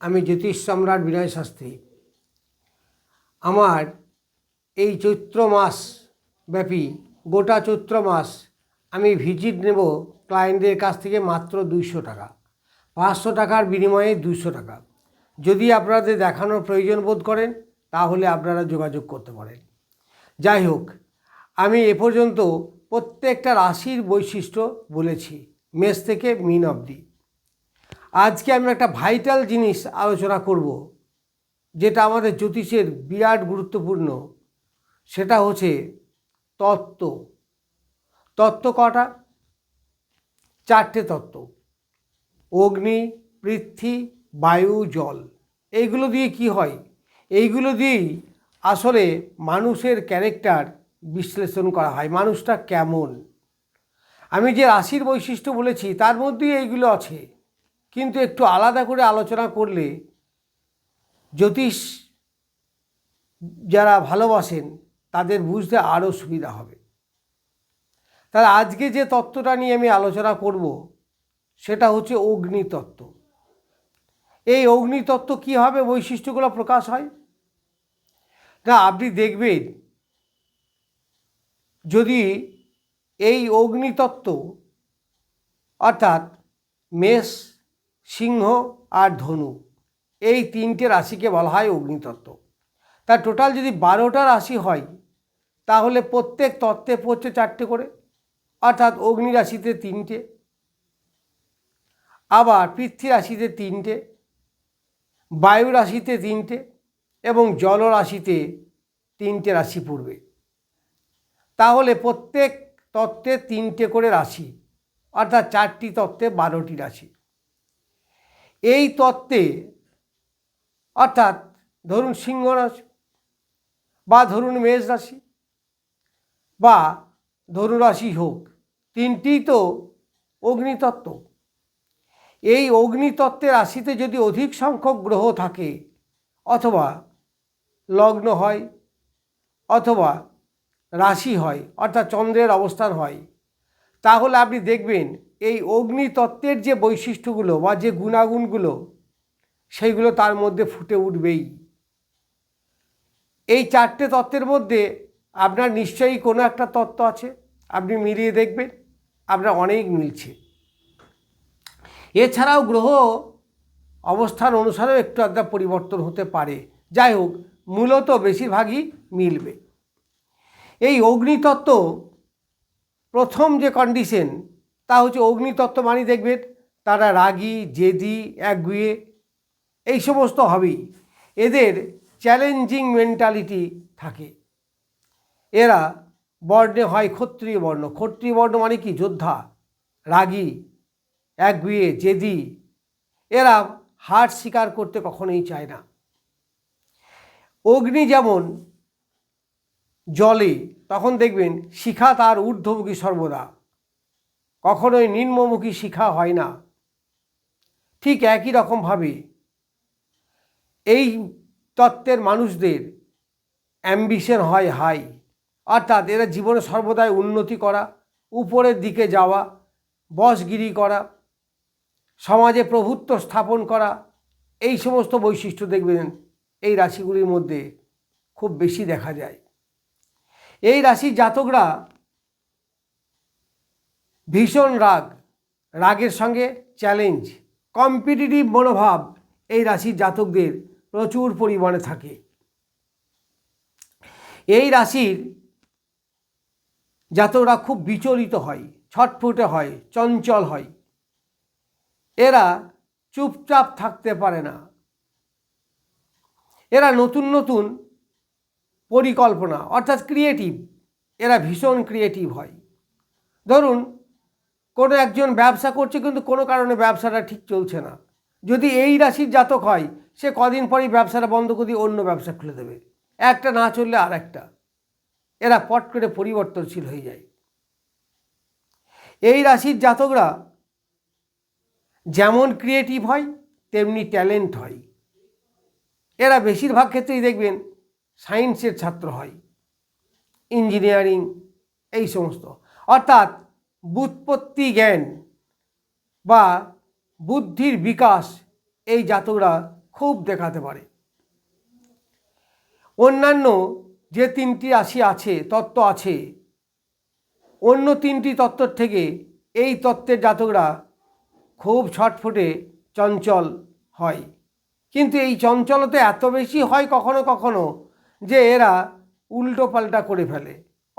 আমি জ্যোতিষ সম্রাট বিনয় শাস্ত্রী। আমার এই চৈত্র মাস ব্যাপী গোটা চৈত্র মাস আমি ভিজিট নেব ক্লায়েন্টদের কাছ থেকে মাত্র দুইশো টাকা। পাঁচশো টাকার বিনিময়ে দুইশো টাকা। যদি আপনাদের দেখানোর প্রয়োজন বোধ করেন, তাহলে আপনারা যোগাযোগ করতে পারেন। যাই হোক, আমি এ পর্যন্ত প্রত্যেকটা রাশির বৈশিষ্ট্য বলেছি। মেষ থেকে মিন অবধি। আজকে আমি একটা ভাইটাল জিনিস আলোচনা করব, যেটা আমাদের জ্যোতিষের বিরাট গুরুত্বপূর্ণ। সেটা হচ্ছে তত্ত্ব। তত্ত্ব কটা? চারটে তত্ত্ব। অগ্নি, পৃথ্বী, বায়ু, জল। এইগুলো দিয়ে কি হয়? এইগুলো দিয়েই আসলে মানুষের ক্যারেক্টার বিশ্লেষণ করা হয়, মানুষটা কেমন। আমি যে রাশির বৈশিষ্ট্য বলেছি, তার মধ্যেই এইগুলো আছে। কিন্তু একটু আলাদা করে আলোচনা করলে জ্যোতিষ যারা ভালোবাসেন, তাদের বুঝতে আরও সুবিধা হবে। তাহলে আজকে যে তত্ত্বটা নিয়ে আমি আলোচনা করব, সেটা হচ্ছে অগ্নিতত্ত্ব। এই অগ্নিতত্ত্ব কীভাবে বৈশিষ্ট্যগুলো প্রকাশ হয়? না, আপনি দেখবেন, যদি এই অগ্নিতত্ত্ব অর্থাৎ মেষ সিংহ আর ধনু, এই তিনটে রাশিকে বলা হয় অগ্নিতত্ত্ব। তা টোটাল যদি বারোটা রাশি হয়, তাহলে প্রত্যেক তত্ত্বে পড়ছে চারটে করে, অর্থাৎ অগ্নি রাশিতে তিনটে, আবার পৃথ্বী রাশিতে তিনটে, বায়ু রাশিতে তিনটে এবং জল রাশিতে তিনটে রাশি পড়বে তাহলে প্রত্যেক তত্ত্বে তিনটে করে রাশি, অর্থাৎ চারটি তত্ত্বে বারোটি রাশি। এই তত্ত্বে, অর্থাৎ ধরুন সিংহ রাশি বা ধরুন মেষ রাশি বা ধনু রাশি হোক তিনটি তো অগ্নিতত্ত্ব। এই অগ্নিতত্ত্বের রাশিতে যদি অধিক সংখ্যক গ্রহ থাকে, অথবা লগ্ন হয়, অথবা রাশি হয়, অর্থাৎ চন্দ্রের অবস্থান হয়, তাহলে আপনি দেখবেন এই অগ্নিতত্ত্বের যে বৈশিষ্ট্যগুলো বা যে গুণাগুণগুলো, সেইগুলো তার মধ্যে ফুটে উঠবেই। এই চারটে তত্ত্বের মধ্যে আপনার নিশ্চয়ই কোনো একটা তত্ত্ব আছে। আপনি মিলিয়ে দেখবেন, আপনার অনেক মিলছে। এছাড়াও গ্রহ অবস্থান অনুসারেও একটু আধটা পরিবর্তন হতে পারে। যাই হোক, মূলত বেশিরভাগই মিলবে। এই অগ্নিতত্ত্ব প্রথম যে কন্ডিশন তা হচ্ছে অগ্নিতত্ত্ব মানে দেখবেন তারা রাগী, জেদি, একগুয়ে, এই সমস্ত হবেই। এদের চ্যালেঞ্জিং মেন্টালিটি থাকে। এরা বর্ণে হয় ক্ষত্রিয় বর্ণ। ক্ষত্রিয় বর্ণ মানে কি? যোদ্ধা, রাগী, একগুয়ে, জেদি। এরা হার স্বীকার করতে কখনোই চায় না। অগ্নি যেমন জলে, তখন দেখবেন শিখা তার ঊর্ধ্বমুখী সর্বদা। কখনোই নিম্নমুখী শিখা হয় না। ঠিক একই রকমভাবে এই তত্ত্বের মানুষদের অ্যাম্বিশন হয় হাই অর্থাৎ এরা জীবনে সর্বদাই উন্নতি করা, উপরের দিকে যাওয়া, বসগিরি করা, সমাজে প্রভুত্ব স্থাপন করা, এই সমস্ত বৈশিষ্ট্য দেখবেন এই রাশিগুলির মধ্যে খুব বেশি দেখা যায়। এই রাশির জাতকরা ভীষণ রাগ। রাগের সঙ্গে চ্যালেঞ্জ কম্পিটিটিভ মনোভাব এই রাশির জাতকদের প্রচুর পরিমাণে থাকে। এই রাশির জাতকরা খুব বিচলিত হয়, ছটফুটে হয়, চঞ্চল হয়। এরা চুপচাপ থাকতে পারে না। এরা নতুন নতুন পরিকল্পনা, অর্থাৎ ক্রিয়েটিভ এরা ভীষণ ক্রিয়েটিভ হয়। ধরুন কোনো একজন ব্যবসা করছে কিন্তু কোনো কারণে ব্যবসাটা ঠিক চলছে না। যদি এই রাশির জাতক হয়, সে কদিন পরেই ব্যবসাটা বন্ধ করে দিয়ে অন্য ব্যবসা খুলে দেবে। একটা না চললে আর একটা এরা পট করে পরিবর্তনশীল হয়ে যায়। এই রাশির জাতকরা যেমন ক্রিয়েটিভ হয়, তেমনি ট্যালেন্ট হয়। এরা বেশিরভাগ ক্ষেত্রেই দেখবেন সায়েন্সের ছাত্র হয়। ইঞ্জিনিয়ারিং এই সমস্ত। অর্থাৎ বুৎপত্তি জ্ঞান বা বুদ্ধির বিকাশ এই জাতকরা খুব দেখাতে পারে। অন্যান্য যে তিনটি রাশি আছে, তত্ত্ব আছে, অন্য তিনটি তত্ত্বর থেকে এই তত্ত্বের জাতকরা খুব ছটফটে চঞ্চল হয়। কিন্তু এই চঞ্চলতা এত বেশি হয় কখনো কখনো যে এরা উল্টো পাল্টা করে ফেলে।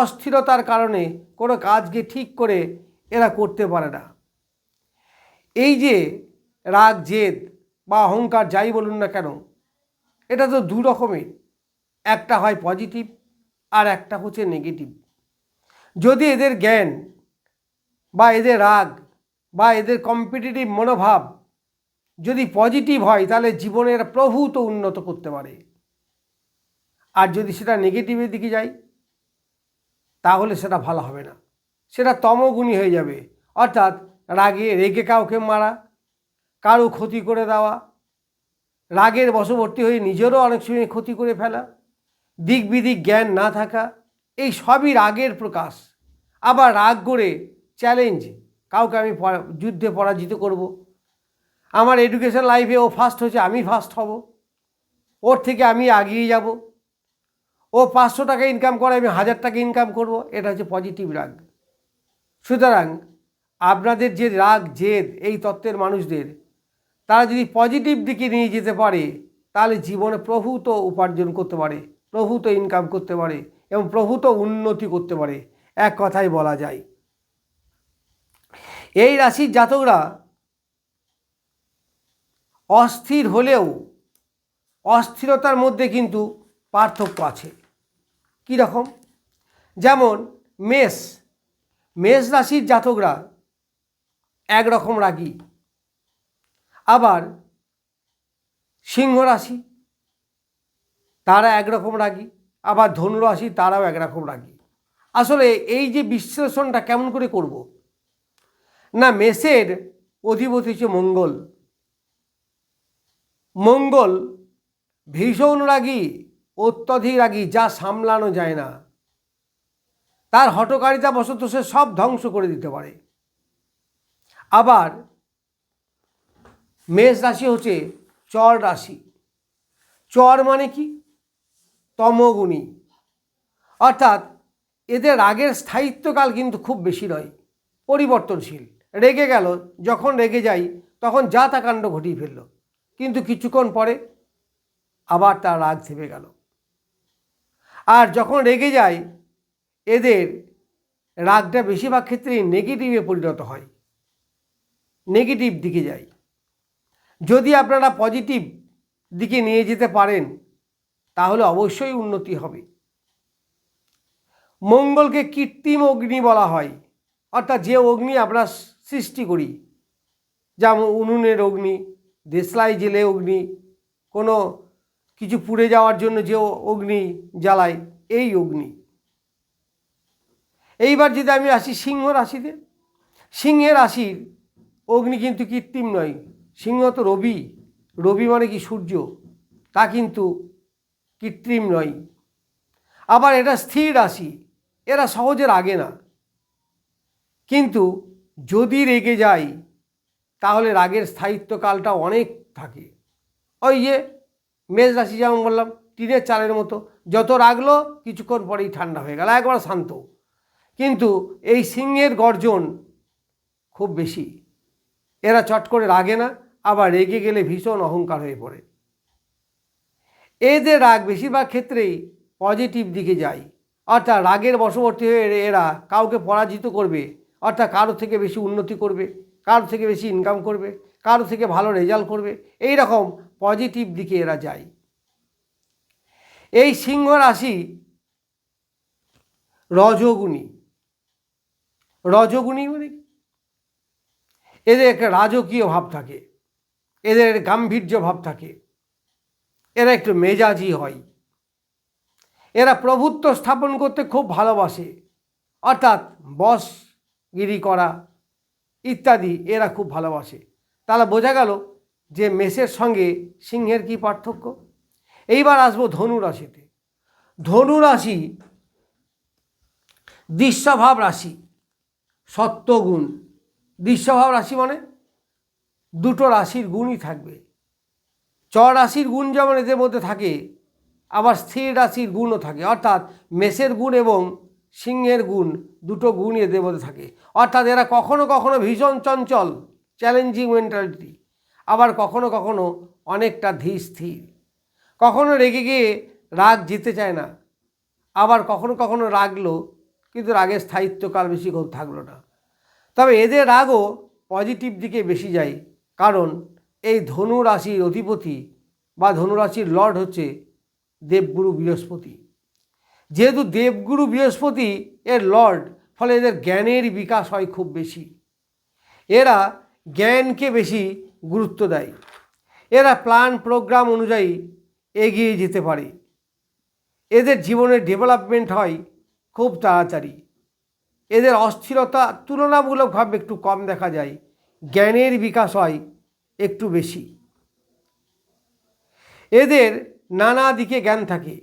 অস্থিরতার কারণে কোনো কাজকে ঠিক করে এরা করতে পারে না। এই যে রাগ, জেদ বা অহংকার যাই বলুন না কেন, এটা তো দু রকমের। একটা হয় পজিটিভ আর একটা হচ্ছে নেগেটিভ। যদি এদের জ্ঞান বা এদের রাগ বা এদের কম্পিটিটিভ মনোভাব যদি পজিটিভ হয়, তাহলে জীবনের প্রভূত উন্নত করতে পারে। আর যদি সেটা নেগেটিভের দিকে যায় তাহলে সেটা ভালো হবে না। সেটা তমগুণী হয়ে যাবে। অর্থাৎ রাগে রেগে কাউকে মারা, কারও ক্ষতি করে দেওয়া, রাগের বশবর্তী হয়ে নিজেরও অনেক সময় ক্ষতি করে ফেলা দিক বিদিক জ্ঞান না থাকা, এই সবই রাগের প্রকাশ। আবার রাগ করে চ্যালেঞ্জ কাউকে আমি যুদ্ধে পরাজিত করব। আমার এডুকেশন লাইফে ও ফার্স্ট হচ্ছে, আমি ফার্স্ট হব। ওর থেকে আমি এগিয়ে যাব। ও পাঁচশো টাকা ইনকাম করে, আমি হাজার টাকা ইনকাম করব। এটা হচ্ছে পজিটিভ রাগ। সুতরাং আপনাদের যে রাগ, জেদ, এই তত্ত্বের মানুষদের, তারা যদি পজিটিভ দিকে নিয়ে যেতে পারে, তাহলে জীবনে প্রভূত উপার্জন করতে পারে, প্রভূত ইনকাম করতে পারে এবং প্রভূত উন্নতি করতে পারে। এক কথায় বলা যায়। এই রাশির জাতকরা অস্থির হলেও অস্থিরতার মধ্যে কিন্তু পার্থক্য আছে। কী রকম? যেমন মেষ মেষ রাশির জাতকরা একরকম রাগী। আবার সিংহ রাশি, তারা একরকম রাগী। আবার ধনু রাশি, তারাও একরকম রাগী। আসলে এই যে বিশ্লেষণটা কেমন করে করব? না, মেষের অধিপতি হচ্ছে মঙ্গল। মঙ্গল ভীষণ রাগী। অত্যধিক রাগী যা সামলানো যায় না। তার হটকারিতা বশত সে সব ধ্বংস করে দিতে পারে। আবার মেষ রাশি হচ্ছে চর রাশি। চর মানে কি? তমগুণী। অর্থাৎ এদের রাগের স্থায়িত্বকাল কিন্তু খুব বেশি নয়, পরিবর্তনশীল। রেগে গেল, যখন রেগে যাই, তখন যা তা কাণ্ড ঘটিয়ে ফেলল। কিন্তু কিছুক্ষণ পরে আবার তার রাগ থেমে গেল। আর যখন রেগে যায়, এদের রাগটা বেশিরভাগ ক্ষেত্রেই নেগেটিভে পরিণত হয়। নেগেটিভ দিকে যায়। যদি আপনারা পজিটিভ দিকে নিয়ে যেতে পারেন, তাহলে অবশ্যই উন্নতি হবে। মঙ্গলকে কৃত্রিম অগ্নি বলা হয়। অর্থাৎ যে অগ্নি আমরা সৃষ্টি করি, যেমন উনুনের অগ্নি, দেশলাই জেলে অগ্নি, কোনো কিছু পুড়ে যাওয়ার জন্য যে অগ্নি জ্বালায়, এই অগ্নি। এইবার যদি আমি আসি সিংহ রাশিতে সিংহের রাশির অগ্নি কিন্তু কৃত্রিম নয়, সিংহ তো রবি রবি মানে কি সূর্য, তা কিন্তু কৃত্রিম নয়। আবার এটা স্থির রাশি, এরা সহজে রাগে না। কিন্তু যদি রেগে যায়, তাহলে রাগের স্থায়িত্বকালটা অনেক থাকে। ওই যে মেষ রাশি যেমন বললাম টিনের চালের মতো। যত রাগলো, কিছুক্ষণ পরেই ঠান্ডা হয়ে গেল, একবার শান্ত। কিন্তু এই সিংহের গর্জন খুব বেশি। এরা চট করে রাগে না, আবার রেগে গেলে ভীষণ অহংকার হয়ে পড়ে। এদের রাগ বেশিরভাগ ক্ষেত্রেই পজিটিভ দিকে যায়। অর্থাৎ রাগের বশবর্তী হয়ে এরা কাউকে পরাজিত করবে, অর্থাৎ কারও থেকে বেশি উন্নতি করবে, কারও থেকে বেশি ইনকাম করবে, কারও থেকে ভালো রেজাল্ট করবে। এই রকম পজিটিভ দিকে এরা যায়। এই সিংহ রাশি রজগুণী। রজগুণী মানে? এদের একটা রাজকীয় ভাব থাকে। এদের গাম্ভীর্য ভাব থাকে। এরা একটু মেজাজি হয়। এরা প্রভুত্ব স্থাপন করতে খুব ভালোবাসে। অর্থাৎ বসগিরি করা ইত্যাদি এরা খুব ভালোবাসে। তাহলে বোঝা গেল যে মেষের সঙ্গে সিংহের কি পার্থক্য? এইবার আসব ধনু রাশিতে ধনু রাশি দৃশ্যভাব রাশি, সত্যগুণ। দৃশ্যভাব রাশি মানে দুটো রাশির গুণই থাকবে। চ রাশির গুণ যেমন এদের মধ্যে থাকে, আবার স্থির রাশির গুণও থাকে। অর্থাৎ মেষের গুণ এবং সিংহের গুণ দুটো গুণ এদের মধ্যে থাকে। অর্থাৎ এরা কখনো কখনো ভীষণ চঞ্চল চ্যালেঞ্জিং মেন্টালিটি আবার কখনো কখনো অনেকটা ধীর স্থির। কখনো রেগে গিয়ে রাগ জিতে চায় না। আবার কখনো কখনো রাগলো, কিন্তু রাগের স্থায়িত্বকাল বেশিক্ষণ থাকল না। তবে এদের রাগও পজিটিভ দিকে বেশি যায়, কারণ এই ধনু রাশির অধিপতি বা ধনু রাশির লর্ড হচ্ছে দেবগুরু বৃহস্পতি। যেহেতু দেবগুরু বৃহস্পতি এর লর্ড, ফলে এদের জ্ঞানের বিকাশ হয় খুব বেশি। এরা জ্ঞানকে বেশি গুরুত্ব দেয়। এরা প্ল্যান প্রোগ্রাম অনুযায়ী এগিয়ে যেতে পারে। এদের জীবনের ডেভেলপমেন্ট হয় খুব তাড়াতাড়ি। এদের অস্থিরতা তুলনামূলকভাবে একটু কম দেখা যায়। জ্ঞানের বিকাশ হয় একটু বেশি। এদের নানা দিকে জ্ঞান থাকে।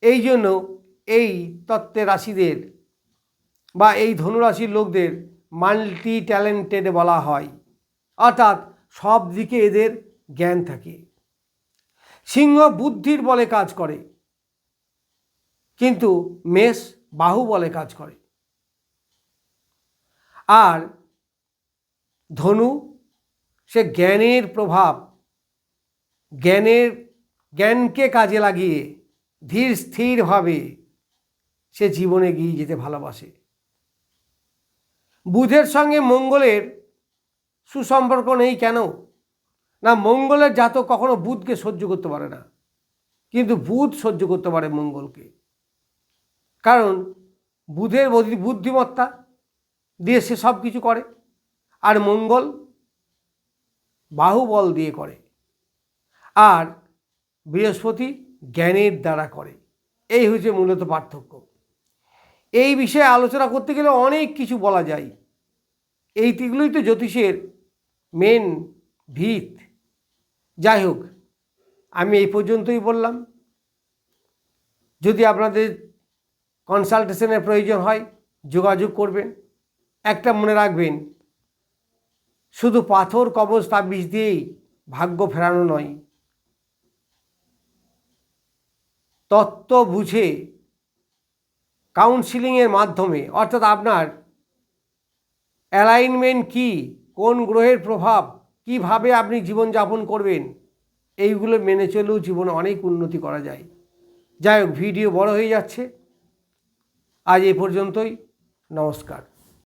এই জন্য এই তত্ত্বের রাশিদের বা এই ধনুরাশির লোকদের মাল্টি ট্যালেন্টেড বলা হয়। অর্থাৎ সব দিকে এদের জ্ঞান থাকে। সিংহ বুদ্ধির বলে কাজ করে, কিন্তু মেষ বাহু বলে কাজ করে। আর ধনু, সে জ্ঞানের প্রভাব, জ্ঞানের, জ্ঞানকে কাজে লাগিয়ে ধীর স্থিরভাবে সে জীবনে এগিয়ে যেতে ভালোবাসে। বুধের সঙ্গে মঙ্গলের সুসম্পর্ক নেই কেন? না, মঙ্গলের জাতক কখনো বুধকে সহ্য করতে পারে না। কিন্তু বুধ সহ্য করতে পারে মঙ্গলকে। কারণ বুধের বুদ্ধিমত্তা দিয়ে সে সব কিছু করে, আর মঙ্গল বাহুবল দিয়ে করে, আর বৃহস্পতি জ্ঞানের দ্বারা করে। এই হচ্ছে মূলত পার্থক্য। এই বিষয়ে আলোচনা করতে গেলে অনেক কিছু বলা যায়। এইগুলোই তো জ্যোতিষের মেন ভিত। যাই হোক, আমি এই পর্যন্তই বললাম। যদি আপনাদের কনসালটেশনের প্রয়োজন হয়, যোগাযোগ করবেন। একটা মনে রাখবেন, শুধু পাথর কবচ তাবিজ দিয়েই ভাগ্য ফেরানো নয়। তত্ত্ব বুঝে কাউন্সিলিংয়ের মাধ্যমে, অর্থাৎ আপনার অ্যালাইনমেন্ট কি কোন গ্রহের প্রভাব, কীভাবে আপনি জীবনযাপন করবেন, এইগুলো মেনে চলেও জীবনে অনেক উন্নতি করা যায়। যাই হোক, ভিডিও বড় হয়ে যাচ্ছে। আজ এ পর্যন্তই। নমস্কার।